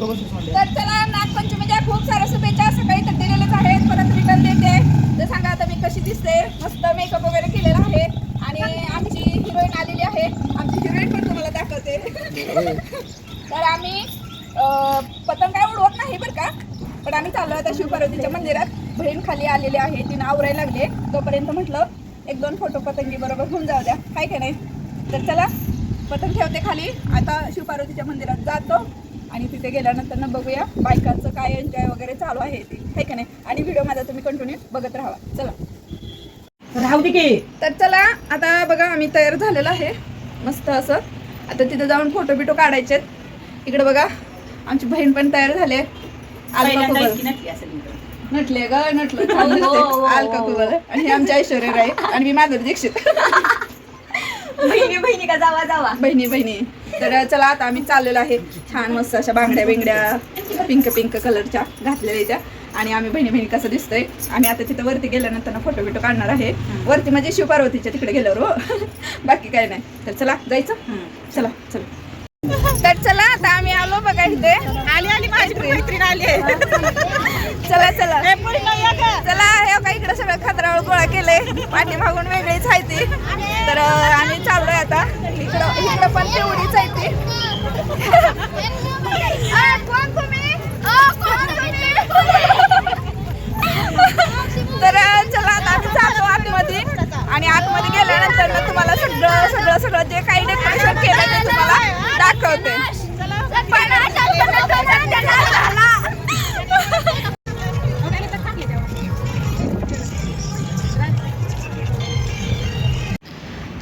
तर चला नागपंचमीच्या खूप साऱ्या शुभेच्छा. सकाळी तर दिलेलेच आहेत. परत रिटर्न देते. तर सांगा आता मी कशी दिसते. मस्त मेकअप वगैरे केलेला आहे. आणि आमची हिरोईन आलेली आहे. आमची हिरोईन पण तुम्हाला दाखवते. तर आम्ही पतंग काय उडवत नाही बरं का? पण आम्ही चाललो आता शिवपार्वतीच्या मंदिरात. बहीण खाली आलेली आहे. तिनं आवरायला लागले तोपर्यंत म्हटलं एक दोन फोटो पतंगी बरोबर होऊन जाऊ द्या. काय का नाही? तर चला पतंग ठेवते खाली. आता शिवपार्वतीच्या मंदिरात जातो. आणि तिथे गेल्यानंतर ना बघूया बायकांचं काय एन्जॉय वगैरे चालू आहे ते. आहे का नाही? आणि व्हिडिओ माझा तुम्ही कंटिन्यू बघत राहा. चला. राहू दे की. तर चला आता बघा आम्ही तयार झालेलो आहे. मस्त असं. आता तिथे जाऊन फोटो बिटो काढायचे इकडे बघा आमची बहीण पण तयार झाली नटली ग नटलं. हो, हो, हो. अलका कुबल. आणि ही आमची ऐश्वर्या राय. आणि मी माधुरी दीक्षित. बहिणी बहिणी का? जावा जावा. बहिणी बहिणी. तर चला आता आम्ही चाललेलो आहे छान मस्त अशा बांगड्या बिंगड्या पिंक पिंक कलरच्या घातलेल्या त्या आणि आम्ही बहिणी बहिणी कसं दिसतंय. आम्ही आता तिथं वरती गेल्यानंतर ना फोटो बिटो काढणार आहे. वरती म्हणजे शिवपार्वतीच्या तिकडे गेल्यावर हो. बाकी काय नाही. तर चला जायचं? चला चला. तर चला आता आम्ही आलो बघा इथे. आली आली माझी मैत्रीण आली चला चला चला हे बघा इकडे सगळं खतरावळ गोळा पाठीमागून वेगळीच आहे ती. तर अं, आम्ही चाललोय आता. इकडं इकडं पण तेवढीच आहे ती.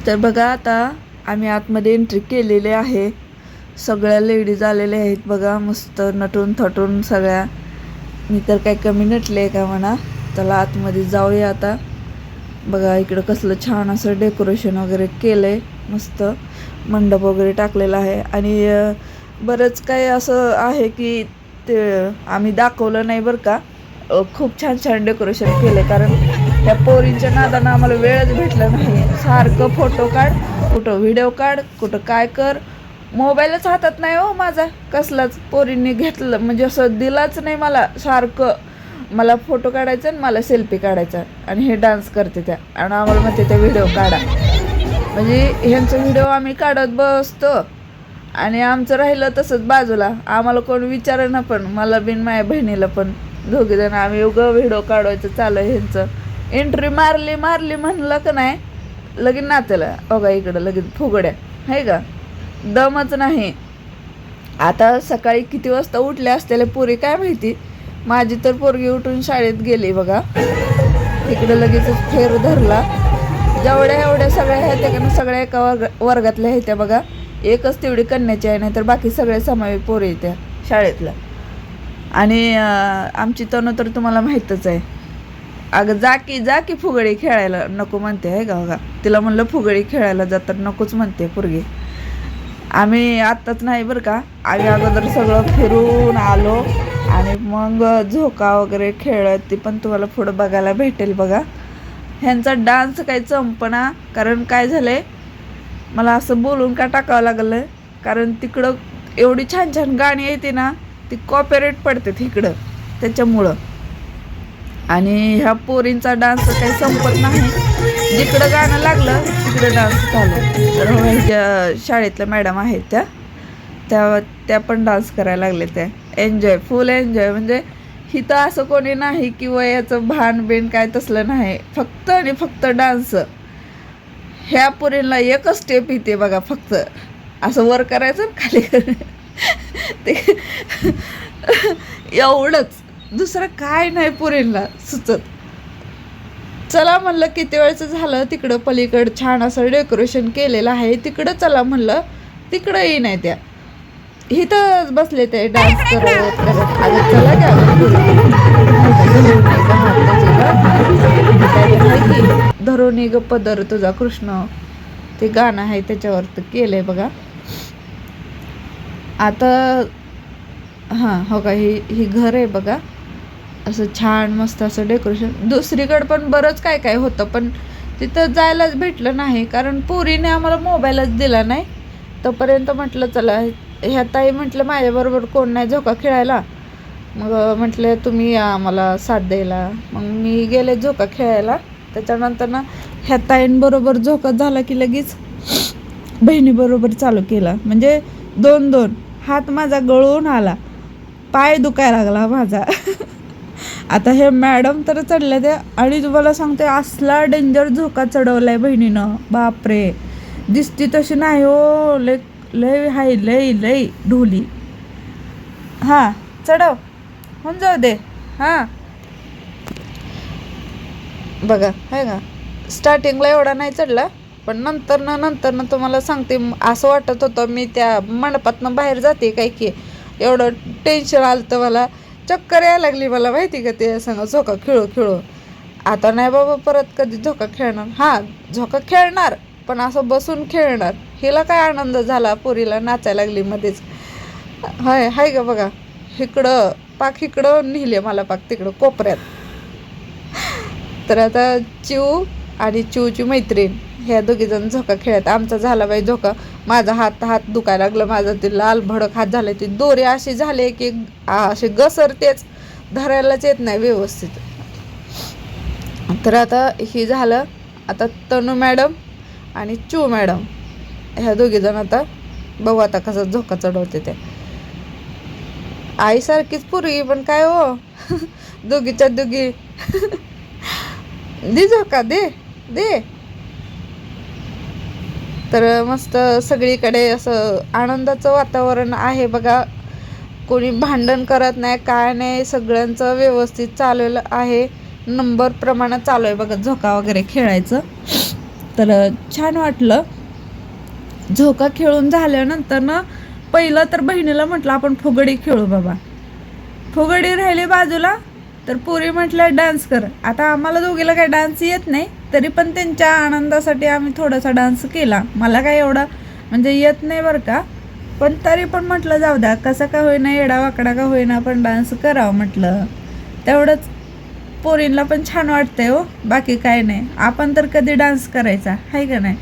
तर बघा आता आम्ही आतमध्ये एंट्री केलेली आहे. सगळ्या लेडीज आलेल्या आहेत बघा मस्त नटून थटून सगळ्या. मी तर काही कमी नटले का म्हणा? चला आतमध्ये जाऊया आता. बघा इकडं कसलं छान असं डेकोरेशन वगैरे केलं आहे मस्त मंडप वगैरे टाकलेला आहे. आणि बरंच काही असं आहे की ते आम्ही दाखवलं नाही बरं का. खूप छान छान डेकोरेशन केलं आहे कारण त्या पोरींच्या नादानं आम्हाला वेळच भेटला नाही. सारखं फोटो काढ कुठं व्हिडिओ काढ कुठं काय कर. मोबाईलच हातात नाही हो माझा. कसलाच पोरींनी घेतलं म्हणजे असं दिलाच नाही मला सारखं. मला फोटो काढायचा आणि मला सेल्फी काढायचा. आणि हे डान्स करते त्या. आणि आम्हाला म्हणते त्या व्हिडिओ काढा. म्हणजे ह्यांचं व्हिडिओ आम्ही काढत बसतो. आणि आमचं राहिलं तसंच बाजूला. आम्हाला कोण विचारेना पण. मला बिन माझ्या बहिणीला पण. दोघे जण आम्ही उगं व्हिडिओ काढवायचं चालू ह्यांचं. एंट्री मारली मारली म्हणलं का नाही? लगीन नात्याला. बघा इकडं लगीन फुगड्या. आहे का? दमच नाही. आता सकाळी किती वाजता उठले असलेल्या पोरी काय माहिती? माझी तर पोरगी उठून शाळेत गेली बघा. इकडं लगेच फेर धरला. जेवढ्या एवढ्या सगळ्या ह्या त्या का सगळ्या एका वर्ग वर्गातल्या आहेत त्या बघा. एकच तेवढी कन्याची आहे नाही तर बाकी सगळे समावे पोरी त्या शाळेतल्या. आणि आमची तनु तर तुम्हाला माहीतच आहे. अगं जा की जा की फुगडी खेळायला. नको म्हणते आहे का बघा? तिला म्हणलं फुगडी खेळायला जा तर नकोच म्हणते पुरगी. आम्ही आत्ताच नाही बरं का? आम्ही अगोदर सगळं फिरून आलो आणि मग झोका वगैरे खेळत ती पण तुम्हाला पुढं बघायला भेटेल बघा. ह्यांचा डान्स काही चंपना कारण काय झालं आहे मला असं बोलून का टाकावं लागलं कारण तिकडं एवढी छान छान गाणी येते ना ती कॉपरेट पडते इकडं त्याच्यामुळं. आणि ह्या पोरींचा डान्स काही संपत नाही. जिकडं गाणं लागलं तिकडं डान्स झालं. तर ह्याच्या शाळेतल्या मॅडम आहेत त्या. त्या त्या पण डान्स करायला लागले त्या. एन्जॉय फुल एन्जॉय म्हणजे हिथं असं कोणी नाही की वयाचं भान बिन काय तसलं नाही. फक्त आणि फक्त डान्स. ह्या पोरींना एकच स्टेप येते बघा फक्त. असं वर करायचं खाली करायचं. ते एवढंच. दुसरं काय नाही पुरीला सुचत. चला म्हणलं किती वेळचं झालं तिकडं पलीकडं छान असं डेकोरेशन केलेलं आहे तिकडं चला म्हणलं तिकडं येई नाही त्या. इथं बसले ते डान्स करत करत चला की अगं गप्प धरून ग पदर तुझा कृष्ण. ते गाणं आहे त्याच्यावर तर केलंय बघा. आता हां हो का ही ही घर आहे बघा. असं छान मस्त असं डेकोरेशन. दुसरीकडं पण बरंच काय काय होतं पण तिथं जायलाच भेटलं नाही कारण पुरीने आम्हाला मोबाईलच दिला नाही. तोपर्यंत म्हटलं चला ह्या ताई म्हटलं माझ्याबरोबर कोण नाही झोका खेळायला. मग म्हटलं तुम्ही या साथ द्यायला. मग मी गेले झोका खेळायला. त्याच्यानंतर ना ह्या ताईंबरोबर झोका झाला की लगेच बहिणीबरोबर चालू केला. म्हणजे दोन दोन हात माझा गळून आला. पाय दुखायला लागला माझा. आता हे मॅडम तर चढले ते आणि तुम्हाला सांगते असला डेंजर झोका चढवलाय बहिणीनं. बापरे. दिसती तशी नाही हो. लय लय हाय लय लय ढोली. हां चढव. होऊन जाऊ दे. हां. बघा आहे का? स्टार्टिंगला एवढा नाही चढला पण नंतर ना नंतर ना तुम्हाला सांगते असं वाटत होतं मी त्या मंडपातनं बाहेर जाते काय की एवढं टेन्शन आलं तर मला. चक्कर यायला लागली मला माहिती का ते सांग झोका खेळू खेळू. आता नाही बाबा परत कधी झोका खेळणार. हां झोका खेळणार पण असं बसून खेळणार. हिला काय आनंद झाला? पोरीला नाचायला लागली मध्येच. हाय हाय का बघा. इकडं पाक इकडं नेले मला पाक तिकडं कोपऱ्यात. तर आता चिऊ आणि चिऊची मैत्रीण. ह्या दोघीजण झोका खेळत आमचा झाला बाई झोका. माझा हात हात दुखायला लागलं माझं ते लाल भडक हात झाले ते दोरे असे झाले की असे घसरतेच धरायलाच येत नाही व्यवस्थित. तर आता हे झालं आता तनू मॅडम आणि चू मॅडम. ह्या दोघीजण आता बघू आता कसा झोका चढवते ते आईसारखीच पूर्वी पण काय हो? दोघीच्या दोघी. दे झोका दे दे. तर मस्त सगळीकडे असं आनंदाचं वातावरण आहे बघा. कोणी भांडण करत नाही काय नाही सगळ्यांचं व्यवस्थित चाललेलं आहे. नंबर प्रमाणात चालू आहे बघा झोका वगैरे खेळायचं. तर छान वाटलं. झोका खेळून झाल्यानंतर ना पहिलं तर बहिणीला म्हटलं आपण फुगडी खेळू बाबा. फुगडी राहिली बाजूला तर पुरी म्हटलं डान्स कर. आता आम्हाला दोघीला काय डान्स येत नाही. तरी पण त्यांच्या आनंदासाठी आम्ही थोडासा डान्स केला. मला काय एवढा म्हणजे येत नाही बरं का. पण तरी पण म्हटलं जाऊ द्या कसा का होईना येडा वाकडा का होईना पण डान्स करावं म्हटलं. तेवढंच पोरींना पण छान वाटतंय हो बाकी काय नाही. आपण तर कधी डान्स करायचा आहे का नाही?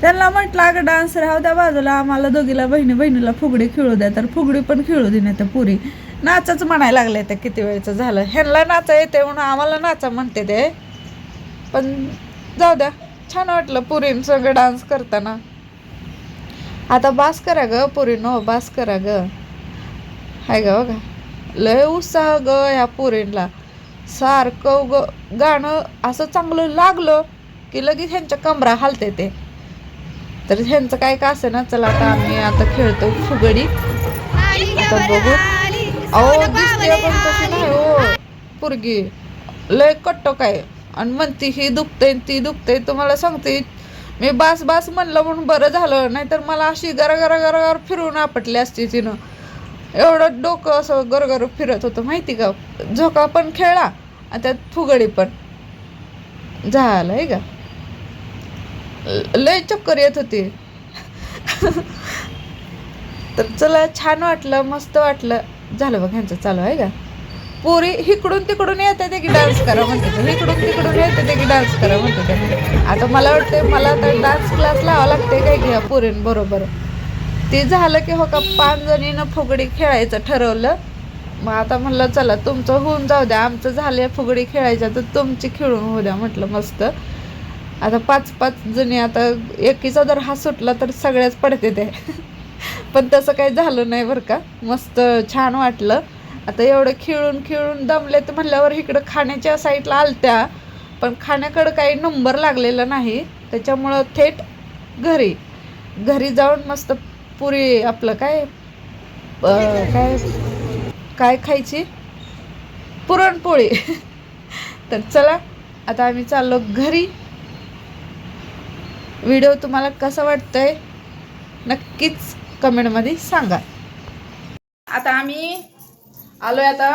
त्यांना म्हटलं अगं डान्स राहू द्या बाजूला आम्हाला दोघीला बहिणी बहिणीला फुगडी खेळू द्या. तर फुगडी पण खेळू दे नाही तर पुरी. नाचच म्हणायला लागले ते किती वेळचं झालं. ह्यांना नाचा येते म्हणून आम्हाला नाचा म्हणते ते. पण जाऊ द्या छान वाटलं पुरींसंग सगळं डान्स करताना. आता बास करा ग पुरीनो हो, बास करा ग. हाय ग बघा. लय उत्साह ग ह्या पुरींला. सारखं ग गाणं असं चांगलं लागलं की लगेच ह्यांच्या कमरा हालते ते. तर ह्यांचं काय का असे ना चला आता आम्ही आता खेळतो फुगडी. आता बघू. अहो दिसते पण तशी नाही हो. पुरगी लय कट्टो काय आणि म्हणती ही दुखते ती दुखते. तुम्हाला सांगते मी बास बास म्हणलं म्हणून बरं झालं. नाहीतर मला अशी गरागरा गरागर फिरून आपटली असती तिनं. एवढं डोकं असं गरगर फिरत होतं. माहिती का? झोका पण खेळला आणि त्यात फुगडी पण. झालं आहे का? लय चक्कर येत होती. तर चला छान वाटलं मस्त वाटलं. झालं बघ ह्यांचं चालू आहे का? पोरी इकडून तिकडून येते ते की डान्स करा म्हणते इकडून तिकडून येते ते की डान्स करा म्हणते ते. आता मला वाटते मला तर डान्स क्लास लावा लागते काय घ्या पोरींबरोबर. ते झालं की हो का पाच जणीनं फुगडी खेळायचं ठरवलं. मग आता म्हणलं चला तुमचं होऊन जाऊ द्या. आमचं झालं फुगडी खेळायच्या तर तुमची खेळून होऊ द्या म्हटलं मस्त. आता पाच पाच जणी आता एकीचा जर हा सुटला तर सगळ्याच पडते ते. पण तसं काही झालं नाही बरं का. मस्त छान वाटलं. आता एवढं खेळून खेळून दमले तर म्हणल्यावर इकडं खाण्याच्या साईडला आलत्या पण खाण्याकडं काही नंबर लागलेला नाही. त्याच्यामुळं थेट घरी. घरी जाऊन मस्त पुरी आपलं काय काय काय खायची? पुरणपोळी. तर चला आता आम्ही चाललो घरी. व्हिडिओ तुम्हाला कसा वाटतंय नक्कीच कमेंटमध्ये सांगा. आता आम्ही आलोय आता.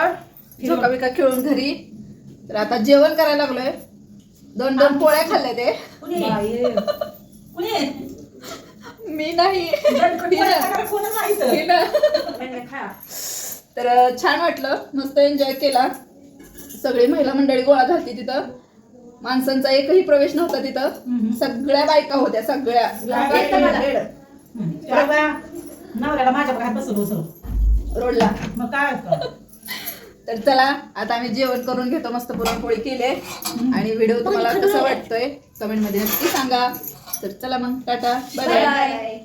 झोका बिका खेळून घरी. तर आता जेवण करायला लागलोय. दोन दोन पोळ्या खाल्ल्या ते. मी नाही. तर छान वाटलं. मस्त एन्जॉय केला. सगळी महिला मंडळी गोळा झाली तिथं. माणसांचा एकही प्रवेश नव्हता तिथं. सगळ्या बायका होत्या सगळ्या. नवऱ्याला माझ्या रोडला. मग काय होतं? तर चला आता आम्ही जेवण करून घेतो मस्त पुरणपोळी केले आणि व्हिडिओ तुम्हाला कसा वाटतोय कमेंटमध्ये नक्की सांगा. तर चला मग टाटा. Bye bye